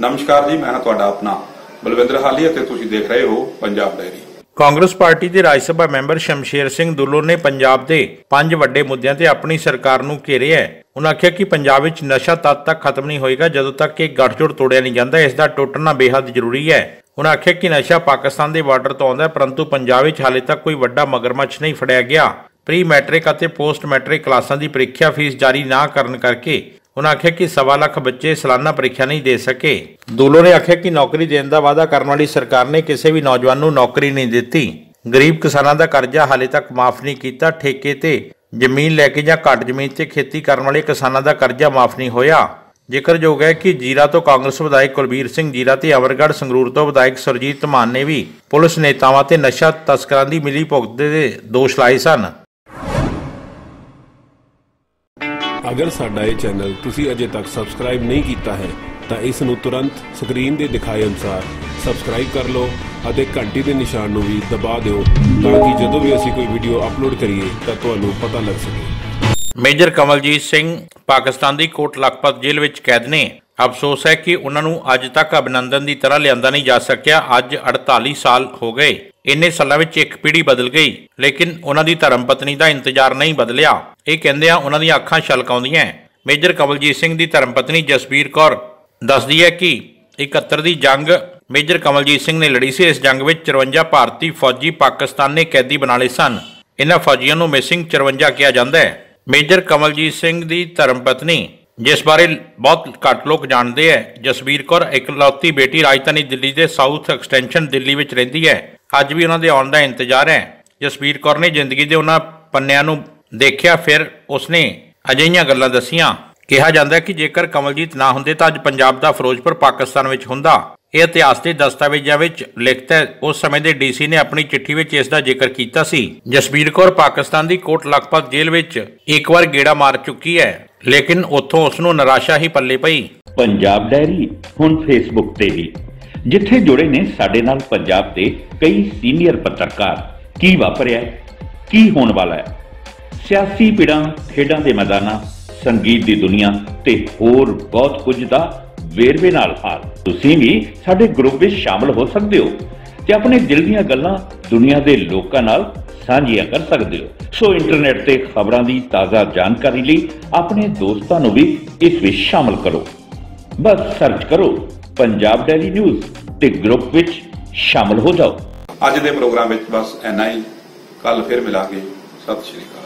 ਨਮਸਕਾਰ ਜੀ, ਮੈਂ ਹਾਂ ਤੁਹਾਡਾ ਆਪਣਾ ਬਲਵਿੰਦਰ ਹਾਲੀ ਅਤੇ ਤੁਸੀਂ ਦੇਖ ਰਹੇ ਹੋ ਪੰਜਾਬ ਡਾਇਰੀ ਕਾਂਗਰਸ ਪਾਰਟੀ ਦੇ ਰਾਜ ਸਭਾ ਮੈਂਬਰ ਸ਼ਮਸ਼ੇਰ ਸਿੰਘ ਦੁੱਲੋ ਨੇ ਪੰਜਾਬ ਦੇ ਪੰਜ ਵੱਡੇ ਮੁੱਦਿਆਂ ਤੇ ਆਪਣੀ ਸਰਕਾਰ ਨੂੰ ਘੇਰਿਆ ਹੈ। ਉਹਨਾਂ ਆਖਿਆ ਕਿ ਪੰਜਾਬ ਵਿੱਚ ਨਸ਼ਾ ਤਦ ਤੱਕ ਖਤਮ ਨਹੀਂ ਹੋਏਗਾ ਜਦੋਂ ਤੱਕ ਇਹ ਗੱਠਜੋੜ ਤੋੜਿਆ ਨਹੀਂ ਜਾਂਦਾ। ਇਸ ਦਾ ਟੁੱਟਣਾ ਬੇਹੱਦ ਜ਼ਰੂਰੀ ਹੈ। ਉਹਨਾਂ ਆਖਿਆ ਕਿ ਨਸ਼ਾ ਪਾਕਿਸਤਾਨ ਦੇ ਬਾਰਡਰ ਤੋਂ ਆਉਂਦਾ ਹੈ, ਪਰੰਤੂ ਪੰਜਾਬ ਵਿੱਚ ਹਾਲੇ ਤੱਕ ਕੋਈ ਵੱਡਾ ਮਗਰਮੱਛ ਨਹੀਂ ਫੜਿਆ ਗਿਆ। ਪ੍ਰੀ ਮੈਟ੍ਰਿਕ ਅਤੇ ਪੋਸਟ ਮੈਟ੍ਰਿਕ ਕਲਾਸਾਂ ਦੀ ਪ੍ਰੀਖਿਆ ਫੀਸ ਜਾਰੀ ਨਾ ਕਰਨ ਕਰਕੇ ਉਹਨਾਂ ਆਖਿਆ ਕਿ ਸਵਾ ਲੱਖ ਬੱਚੇ ਸਾਲਾਨਾ ਪ੍ਰੀਖਿਆ ਨਹੀਂ ਦੇ ਸਕੇ। ਦੁੱਲੋ ਨੇ ਆਖਿਆ ਕਿ ਨੌਕਰੀ ਦੇਣ ਦਾ ਵਾਅਦਾ ਕਰਨ ਵਾਲੀ ਸਰਕਾਰ ਨੇ ਕਿਸੇ ਵੀ ਨੌਜਵਾਨ ਨੂੰ ਨੌਕਰੀ ਨਹੀਂ ਦਿੱਤੀ। ਗਰੀਬ ਕਿਸਾਨਾਂ ਦਾ ਕਰਜ਼ਾ ਹਾਲੇ ਤੱਕ ਮਾਫ ਨਹੀਂ ਕੀਤਾ। ਠੇਕੇ ਤੇ ਜ਼ਮੀਨ ਲੈ ਕੇ ਜਾਂ ਘੱਟ ਜ਼ਮੀਨ ਤੇ ਖੇਤੀ ਕਰਨ ਵਾਲੇ ਕਿਸਾਨਾਂ ਦਾ ਕਰਜ਼ਾ ਮਾਫ ਨਹੀਂ ਹੋਇਆ। ਜ਼ਿਕਰਯੋਗ ਹੈ ਕਿ ਜੀਰਾ ਤੋਂ ਕਾਂਗਰਸ ਵਿਧਾਇਕ ਕੁਲਬੀਰ ਸਿੰਘ ਜੀਰਾ ਤੇ ਅਮਰਗੜ੍ਹ ਸੰਗਰੂਰ ਤੋਂ ਵਿਧਾਇਕ ਸਰਜੀਤ ਧਮਾਨ ਨੇ ਵੀ ਪੁਲਿਸ ਨੇਤਾਵਾਂ ਤੇ ਨਸ਼ਾ ਤਸਕਰਾਂ ਦੀ ਮਿਲੀ ਭੁਗਤ ਦੇ ਦੋਸ਼ ਲਾਏ ਸਨ। ਅਗਰ ਸਾਡਾ ਇਹ ਚੈਨਲ ਤੁਸੀਂ ਅਜੇ ਤੱਕ ਸਬਸਕ੍ਰਾਈਬ ਨਹੀਂ ਕੀਤਾ ਹੈ, ਤਾਂ ਇਸ ਨੂੰ ਤੁਰੰਤ ਸਕਰੀਨ ਦੇ ਦਿਖਾਏ ਅਨੁਸਾਰ ਸਬਸਕ੍ਰਾਈਬ ਕਰ ਲਓ ਅਤੇ ਘੰਟੀ ਦੇ ਨਿਸ਼ਾਨ ਨੂੰ ਵੀ ਦਬਾ ਦਿਓ ਤਾਂ ਕਿ ਜਦੋਂ ਵੀ ਅਸੀਂ ਕੋਈ ਵੀਡੀਓ ਅਪਲੋਡ ਕਰੀਏ ਤਾਂ ਤੁਹਾਨੂੰ ਪਤਾ ਲੱਗ ਸਕੇ। ਮੇਜਰ ਕਮਲਜੀਤ ਸਿੰਘ ਪਾਕਿਸਤਾਨ ਦੀ ਕੋਟ ਲਖਪਤ ਜੇਲ੍ਹ ਵਿੱਚ ਕੈਦ ਨੇ। ਅਫਸੋਸ ਹੈ ਕਿ ਉਹਨਾਂ ਨੂੰ ਅੱਜ ਤੱਕ ਅਭਿਨੰਦਨ ਦੀ ਤਰ੍ਹਾਂ ਲਿਆਂਦਾ ਨਹੀਂ ਜਾ ਸਕਿਆ। ਅੱਜ 48 ਸਾਲ ਹੋ ਗਏ। ਇੰਨੇ ਸਾਲਾਂ ਵਿੱਚ ਇੱਕ ਪੀੜ੍ਹੀ ਬਦਲ ਗਈ, ਲੇਕਿਨ ਉਹਨਾਂ ਦੀ ਧਰਮ ਪਤਨੀ ਦਾ ਇੰਤਜ਼ਾਰ ਨਹੀਂ ਬਦਲਿਆ। ਇਹ ਕਹਿੰਦੇ ਆ, ਉਹਨਾਂ ਦੀਆਂ ਅੱਖਾਂ ਛਲਕਾਉਂਦੀਆਂ ਮੇਜਰ ਕਮਲਜੀਤ ਸਿੰਘ ਦੀ ਧਰਮ ਪਤਨੀ ਜਸਬੀਰ ਕੌਰ ਦੱਸਦੀ ਹੈ ਕਿ 71 ਦੀ ਜੰਗ ਮੇਜਰ ਕਮਲਜੀਤ ਸਿੰਘ ਨੇ ਲੜੀ ਸੀ। ਇਸ ਜੰਗ ਵਿੱਚ 54 ਭਾਰਤੀ ਫੌਜੀ ਪਾਕਿਸਤਾਨ ਨੇ ਕੈਦੀ ਬਣਾ ਲਏ ਸਨ। ਇਹਨਾਂ ਫੌਜੀਆਂ ਨੂੰ ਮਿਸਿੰਗ 54 ਕਿਹਾ ਜਾਂਦਾ ਹੈ। ਮੇਜਰ ਕਮਲਜੀਤ ਸਿੰਘ ਦੀ ਧਰਮ ਪਤਨੀ ਜਿਸ ਬਾਰੇ ਬਹੁਤ ਘੱਟ ਲੋਕ ਜਾਣਦੇ ਹੈ ਜਸਬੀਰ ਕੌਰ ਇਕਲੌਤੀ ਬੇਟੀ ਰਾਜਧਾਨੀ ਦਿੱਲੀ ਦੇ ਸਾਊਥ ਐਕਸਟੈਂਸ਼ਨ ਦਿੱਲੀ ਵਿੱਚ ਰਹਿੰਦੀ ਹੈ। ਅੱਜ ਵੀ ਉਹਨਾਂ ਦੇ ਆਉਣ ਦਾ ਇੰਤਜ਼ਾਰ ਹੈ। ਜਸਬੀਰ ਕੌਰ ਨੇ ਜ਼ਿੰਦਗੀ ਦੇ ਉਹਨਾਂ ਪੰਨਿਆਂ ਨੂੰ ਦੇਖਿਆ, ਫਿਰ ਉਸਨੇ ਅਜਿਹੀਆਂ ਗੱਲਾਂ ਦਸੀਆਂ। ਕਿਹਾ ਜਾਂਦਾ ਹੈ ਕਿ ਜੇਕਰ ਕਮਲਜੀਤ ਨਾ ਹੁੰਦੇ ਤਾਂ ਅੱਜ ਪੰਜਾਬ ਦਾ ਫਿਰੋਜ਼ਪੁਰ ਪਾਕਿਸਤਾਨ ਵਿੱਚ ਹੁੰਦਾ। ਇਹ ਇਤਿਹਾਸ ਦੇ ਦਸਤਾਵੇਜ਼ਾਂ ਵਿੱਚ ਲਿਖਤ ਹੈ। ਉਸ ਸਮੇਂ ਦੇ ਡੀਸੀ ਨੇ ਆਪਣੀ ਚਿੱਠੀ ਵਿੱਚ ਇਸ ਦਾ ਜ਼ਿਕਰ ਕੀਤਾ ਸੀ। ਜਸਬੀਰ ਕੌਰ ਪਾਕਿਸਤਾਨ ਦੀ ਕੋਟ ਲਖਪਤ ਜੇਲ੍ਹ ਵਿੱਚ ਇੱਕ ਵਾਰ ਗੇੜਾ ਮਾਰ ਚੁੱਕੀ ਹੈ, ਲੇਕਿਨ ਉੱਥੋਂ ਉਸ ਨੂੰ ਨਿਰਾਸ਼ਾ ਹੀ ਪੱਲੇ ਪਈ। ਪੰਜਾਬ ਡਾਇਰੀ, ਹੁਣ ਫੇਸਬੁੱਕ ਤੇ ਵੀ। ਜਿੱਥੇ ਜੁੜੇ ਨੇ ਸਾਡੇ ਨਾਲ ਪੰਜਾਬ ਦੇ ਕਈ ਸੀਨੀਅਰ ਪੱਤਰਕਾਰ। ਕੀ ਵਾਪਰਿਆ ਕੀ ਹੋਣ ਵਾਲਾ ਹੈ? ਸਿਆਸੀ ਪਿੜਾਂ ਖੇਡਾਂ ਦੇ ਮੈਦਾਨਾਂ, ਸੰਗੀਤ ਦੀ ਦੁਨੀਆ ਤੇ ਹੋਰ ਬਹੁਤ ਕੁਝ ਦਾ ਵੇਰਵੇ ਨਾਲ ਹਾਲ ਤੁਸੀਂ ਵੀ ਸਾਡੇ ਗਰੁੱਪ ਵਿੱਚ ਸ਼ਾਮਲ ਹੋ ਸਕਦੇ ਹੋ ਤੇ ਆਪਣੇ ਦਿਲ ਦੀਆਂ ਗੱਲਾਂ ਦੁਨੀਆ ਦੇ ਲੋਕਾਂ ਨਾਲ ਸਾਂਝੀਆਂ ਕਰ ਸਕਦੇ ਹੋ। ਸੋ ਇੰਟਰਨੈਟ ਤੇ ਖਬਰਾਂ ਦੀ ਤਾਜ਼ਾ ਜਾਣਕਾਰੀ ਲਈ ਆਪਣੇ ਦੋਸਤਾਂ ਨੂੰ ਵੀ ਇਸ ਵਿੱਚ ਸ਼ਾਮਲ ਕਰੋ। ਬਸ ਸਰਚ ਕਰੋ ਪੰਜਾਬ ਡੈਲੀ ਨਿਊਜ਼ ਤੇ ਗਰੁੱਪ ਵਿੱਚ ਸ਼ਾਮਲ ਹੋ ਜਾਓ। ਅੱਜ ਦੇ ਪ੍ਰੋਗਰਾਮ ਵਿੱਚ ਬਸ ਇੰਨਾ ਹੀ। ਕੱਲ ਫਿਰ ਮਿਲਾਂਗੇ। ਸਤਿ ਸ਼੍ਰੀ ਅਕਾਲ।